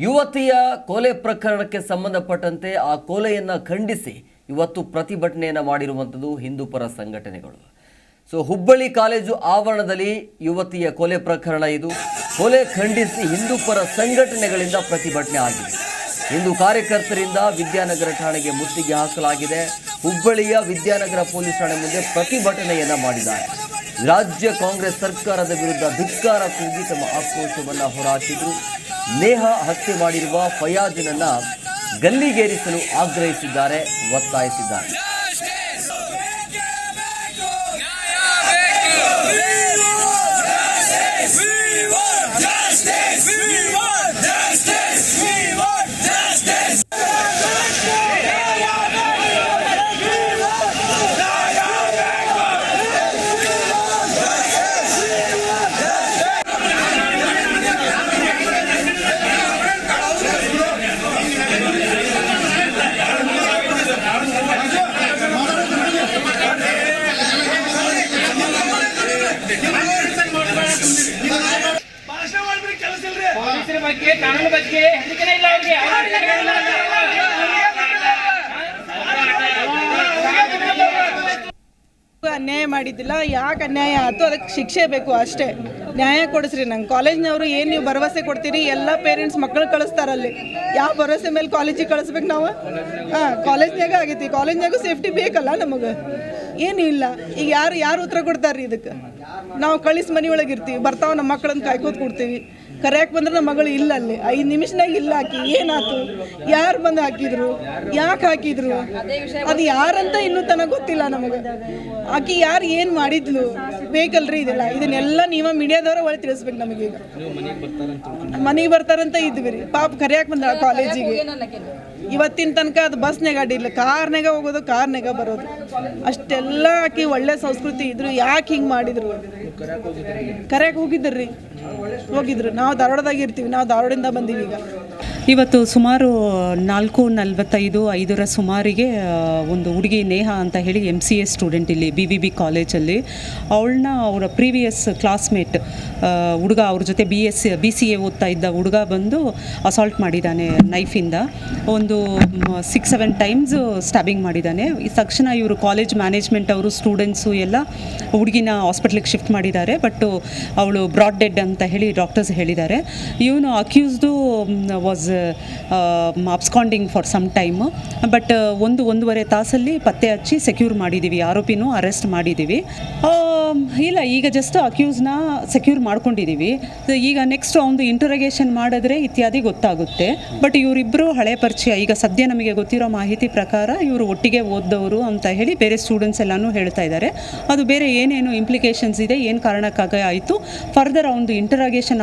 ಯುವತಿಯ ಕೊಲೆ ಪ್ರಕರಣಕ್ಕೆ ಸಂಬಂಧಪಟ್ಟಂತೆ ಆ ಕೊಲೆಯನ್ನು ಖಂಡಿಸಿ ಇವತ್ತು ಪ್ರತಿಭಟನೆಯನ್ನು ಮಾಡಿರುವಂಥದ್ದು ಹಿಂದೂಪರ ಸಂಘಟನೆಗಳು. ಸೊ, ಹುಬ್ಬಳ್ಳಿ ಕಾಲೇಜು ಆವರಣದಲ್ಲಿ ಯುವತಿಯ ಕೊಲೆ ಪ್ರಕರಣ ಇದು. ಕೊಲೆ ಖಂಡಿಸಿ ಹಿಂದೂಪರ ಸಂಘಟನೆಗಳಿಂದ ಪ್ರತಿಭಟನೆ ಆಗಿದೆ. ಇಂದು ಕಾರ್ಯಕರ್ತರಿಂದ ವಿದ್ಯಾನಗರ ಠಾಣೆಗೆ ಮುತ್ತಿಗೆ ಹಾಕಲಾಗಿದೆ. ಹುಬ್ಬಳ್ಳಿಯ ವಿದ್ಯಾನಗರ ಪೊಲೀಸ್ ಠಾಣೆ ಮುಂದೆ ಪ್ರತಿಭಟನೆಯನ್ನು ಮಾಡಿದ್ದಾರೆ. ರಾಜ್ಯ ಕಾಂಗ್ರೆಸ್ ಸರ್ಕಾರದ ವಿರುದ್ಧ ಧಿಕ್ಕಾರ ಕೂಗಿ ತಮ್ಮ ಆಕ್ರೋಶವನ್ನು ಹೊರಹಾಕಿದ್ರು ನೇಹ ಹತ್ಯೆ ಮಾಡಿರುವ ಫಯಾಜಿನನ್ನ ಗಲ್ಲಿಗೇರಿಸಲು ಆಗ್ರಹಿಸಿದ್ದಾರೆ ಒತ್ತಾಯಿಸಿದ್ದಾರೆ. ಪೊಲೀಸರ ಬಗ್ಗೆ ಕಾನೂನು ಬಗ್ಗೆ ಹೆದರಿಕೆನೇ ಇಲ್ಲ ಅವ್ರಿಗೆ. ಅನ್ಯಾಯ ಮಾಡಿದ್ದಿಲ್ಲ. ಯಾಕೆ ಅನ್ಯಾಯ ಆಯ್ತು? ಅದಕ್ಕೆ ಶಿಕ್ಷೆ ಬೇಕು ಅಷ್ಟೇ. ನ್ಯಾಯ ಕೊಡಿಸ್ರಿ. ನಂಗೆ ಕಾಲೇಜ್ನವರು ಏನು ನೀವು ಭರವಸೆ ಕೊಡ್ತೀರಿ? ಎಲ್ಲ ಪೇರೆಂಟ್ಸ್ ಮಕ್ಕಳು ಕಳಿಸ್ತಾರಲ್ಲಿ ಯಾವ ಭರವಸೆ ಮೇಲೆ ಕಾಲೇಜಿಗೆ ಕಳಿಸ್ಬೇಕು ನಾವು? ಹಾಂ ಕಾಲೇಜ್ನಾಗ ಆಗೈತಿ. ಕಾಲೇಜ್ನಾಗೂ ಸೇಫ್ಟಿ ಬೇಕಲ್ಲ ನಮಗೆ? ಏನೂ ಇಲ್ಲ. ಈಗ ಯಾರು ಯಾರು ಉತ್ತರ ಕೊಡ್ತಾರ್ರಿ ಇದಕ್ಕೆ? ನಾವು ಕಳಿಸ್ ಮನೆಯೊಳಗೆ ಇರ್ತೀವಿ. ಬರ್ತಾವ ನಮ್ಮ ಮಕ್ಕಳನ್ನ ಕಾಯ್ಕೋತ ಕೊಡ್ತೀವಿ. ಕರೆಯಕ್ಕೆ ಬಂದ್ರೆ ನಮ್ಮ ಮಗಳು ಇಲ್ಲ ಅಲ್ಲಿ. ಐದು ನಿಮಿಷನಾಗ ಇಲ್ಲ ಹಾಕಿ. ಏನಾಯ್ತು ಯಾರು ಬಂದು ಹಾಕಿದ್ರು? ಯಾಕೆ ಹಾಕಿದ್ರು? ಅದು ಯಾರಂತ ಇನ್ನೂ ತನಕ ಗೊತ್ತಿಲ್ಲ ನಮಗೆ. ಆಕಿ ಯಾರು ಏನು ಮಾಡಿದ್ಲು? ಬೇಕಲ್ರಿ ಇದೆಲ್ಲ. ಇದನ್ನೆಲ್ಲ ನೀವ ಮೀಡಿಯಾದವ್ರ ಒಳ ತಿಳಿಸ್ಬೇಕು ನಮಗೀಗ ಮನೆಗೆ ಬರ್ತಾರಂತ ಇದ್ವಿ ರೀ. ಪಾಪ ಕರಿಯಾಕ ಬಂದ ಕಾಲೇಜಿಗೆ ಇವತ್ತಿನ ತನಕ ಅದು ಬಸ್ನಾಗ ಅಡ್ಡಿಲ್ಲ ಕಾರ್ನಾಗ ಹೋಗೋದು ಕಾರ್ನಾಗ ಬರೋದು. ಅಷ್ಟೆಲ್ಲ ಆಕಿ ಒಳ್ಳೆ ಸಂಸ್ಕೃತಿ ಇದ್ರು ಯಾಕೆ ಹಿಂಗೆ ಮಾಡಿದ್ರು? ಕರೆಯಕ್ಕೆ ಹೋಗಿದ್ರಿ. ಹೋಗಿದ್ರು. ನಾವು ಧಾರವಾಡದಾಗ ಇರ್ತೀವಿ. ನಾವು ಧಾರವಾಡದಿಂದ ಬಂದೀವಿ ಈಗ. ಇವತ್ತು ಸುಮಾರು ನಾಲ್ಕು ನಲವತ್ತೈದು, ಐದರ ಸುಮಾರಿಗೆ ಒಂದು ಹುಡುಗಿ ನೇಹ ಅಂತ ಹೇಳಿ ಎಂ ಸಿ ಎ ಸ್ಟೂಡೆಂಟ್ ಇಲ್ಲಿ ಬಿ ವಿ ಬಿ ಕಾಲೇಜಲ್ಲಿ ಅವಳನ್ನ ಅವರ ಪ್ರೀವಿಯಸ್ ಕ್ಲಾಸ್ಮೇಟ್ ಹುಡುಗ ಅವ್ರ ಜೊತೆ B S B C A ಓದ್ತಾ ಇದ್ದ ಹುಡುಗ ಬಂದು ಅಸಾಲ್ಟ್ ಮಾಡಿದ್ದಾನೆ ನೈಫಿಂದ ಒಂದು ಸಿಕ್ಸ್ ಸೆವೆನ್ ಟೈಮ್ಸ್ ಸ್ಟ್ಯಾಬಿಂಗ್ ಮಾಡಿದ್ದಾನೆ. ತಕ್ಷಣ ಇವರು ಕಾಲೇಜ್ ಮ್ಯಾನೇಜ್ಮೆಂಟ್ ಅವರು ಸ್ಟೂಡೆಂಟ್ಸು ಎಲ್ಲ ಹುಡುಗಿನ ಹಾಸ್ಪಿಟ್ಲಿಗೆ ಶಿಫ್ಟ್ ಮಾಡಿದ್ದಾರೆ. ಬಟ್ ಅವಳು ಬ್ರಾಡ್ ಡೆಡ್ ಅಂತ ಹೇಳಿ ಡಾಕ್ಟರ್ಸ್ ಹೇಳಿದ್ದಾರೆ. ಇವನು accused was absconding for some time but ಒಂದು ಒಂದೂವರೆ ತಾಸಲ್ಲಿ ಪತ್ತೆ ಹಚ್ಚಿ ಸೆಕ್ಯೂರ್ ಮಾಡಿದ್ದೀವಿ ಆರೋಪಿನೂ ಅರೆಸ್ಟ್ ಮಾಡಿದ್ದೀವಿ ಇಲ್ಲ, ಈಗ ಜಸ್ಟ್ ಅಕ್ಯೂಸ್ನ ಸೆಕ್ಯೂರ್ ಮಾಡ್ಕೊಂಡಿದ್ದೀವಿ ಈಗ ನೆಕ್ಸ್ಟ್ ಒಂದು ಇಂಟರೋಗೇಷನ್ ಮಾಡಿದ್ರೆ ಇತ್ಯಾದಿ ಗೊತ್ತಾಗುತ್ತೆ. ಬಟ್ ಇವರಿಬ್ಬರು ಹಳೆ ಪರಿಚಯ. ಈಗ ಸದ್ಯ ನಮಗೆ ಗೊತ್ತಿರೋ ಮಾಹಿತಿ ಪ್ರಕಾರ ಇವರು ಒಟ್ಟಿಗೆ ಓದ್ದವರು ಅಂತ ಹೇಳಿ ಬೇರೆ ಸ್ಟೂಡೆಂಟ್ಸ್ ಎಲ್ಲನೂ ಹೇಳ್ತಾ ಇದ್ದಾರೆ. ಅದು ಬೇರೆ ಏನೇನು ಇಂಪ್ಲಿಕೇಶನ್ಸ್ ಇದೆ, ಏನು ಕಾರಣಕ್ಕಾಗ ಆಯಿತು? ಫರ್ದರ್ ಒಂದು ಇಂಟರಾಗೇಷನ್